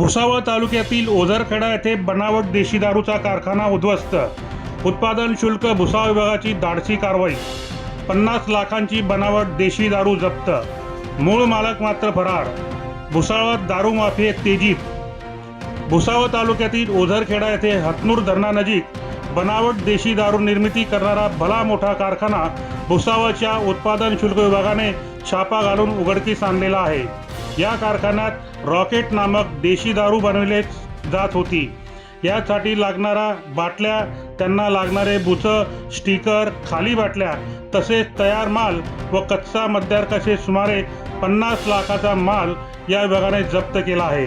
भुसावळ तालुक्यातील ओझरखेडा येथे बनावट देशी दारूचा कारखाना उद्ध्वस्त. उत्पादन शुल्क भुसावळ विभागाची धाडसी कारवाई. पन्नास लाखांची बनावट देशी दारू जप्त. मूळ मालक मात्र फरार. भुसावळात दारू माफी तेजीत. भुसावळ तालुक्यातील ओझरखेडा येथे हतनूर धरणानजीक बनावट देशी दारू निर्मिती करणारा भला मोठा कारखाना भुसावळच्या उत्पादन शुल्क विभागाने छापा घालून उघडकीस आणलेला आहे. या कारखान्यात रॉकेट नामक देशी दारू बनविले जात होती. यासाठी लागणारा बाटल्या त्यांना लागणारे बुचं स्टिकर खाली बाटल्या तसेच तयार माल व कच्चा मद्यार्क सुमारे पन्नास लाखाचा माल या विभागाने जप्त केला आहे.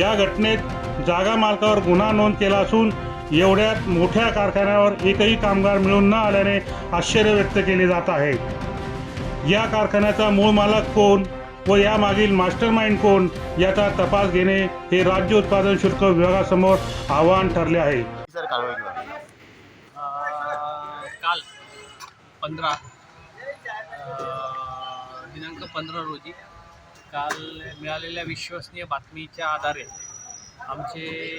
या घटनेत जागा मालकावर गुन्हा नोंद केला असून एवढ्यात मोठ्या कारखान्यावर एकही कामगार मिळून न आल्याने आश्चर्य व्यक्त केले जात आहे. या कारखान्याचा मूळ मालक कोण? व यामागील मास्टर माइंड कोण याचा तपास घेणे हे राज्य उत्पादन शुल्क विभागासमोर आव्हान ठरले आहे. काल पंधरा दिनांक पंधरा रोजी काल मिळालेल्या विश्वसनीय बातमीच्या आधारे आमचे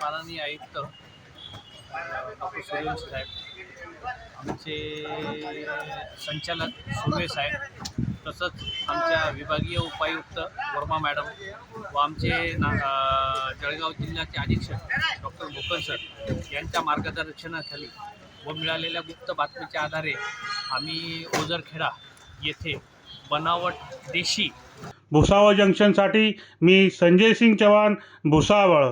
माननीय आयुक्त डॉक्टर सूर्यवंशी साहेब आमचे संचालक सुर्वे साहेब तसंच आमच्या विभागीय उपायुक्त वर्मा मॅडम व आमचे ना जळगाव जिल्ह्याचे अधीक्षक डॉक्टर भोकर सर यांच्या मार्गदर्शनाखाली व मिळालेल्या गुप्त बातमीच्या आधारे आम्ही ओझरखेडा येथे बनावट देशी भुसावळ जंक्शनसाठी मी संजय सिंग चव्हाण भुसावळ.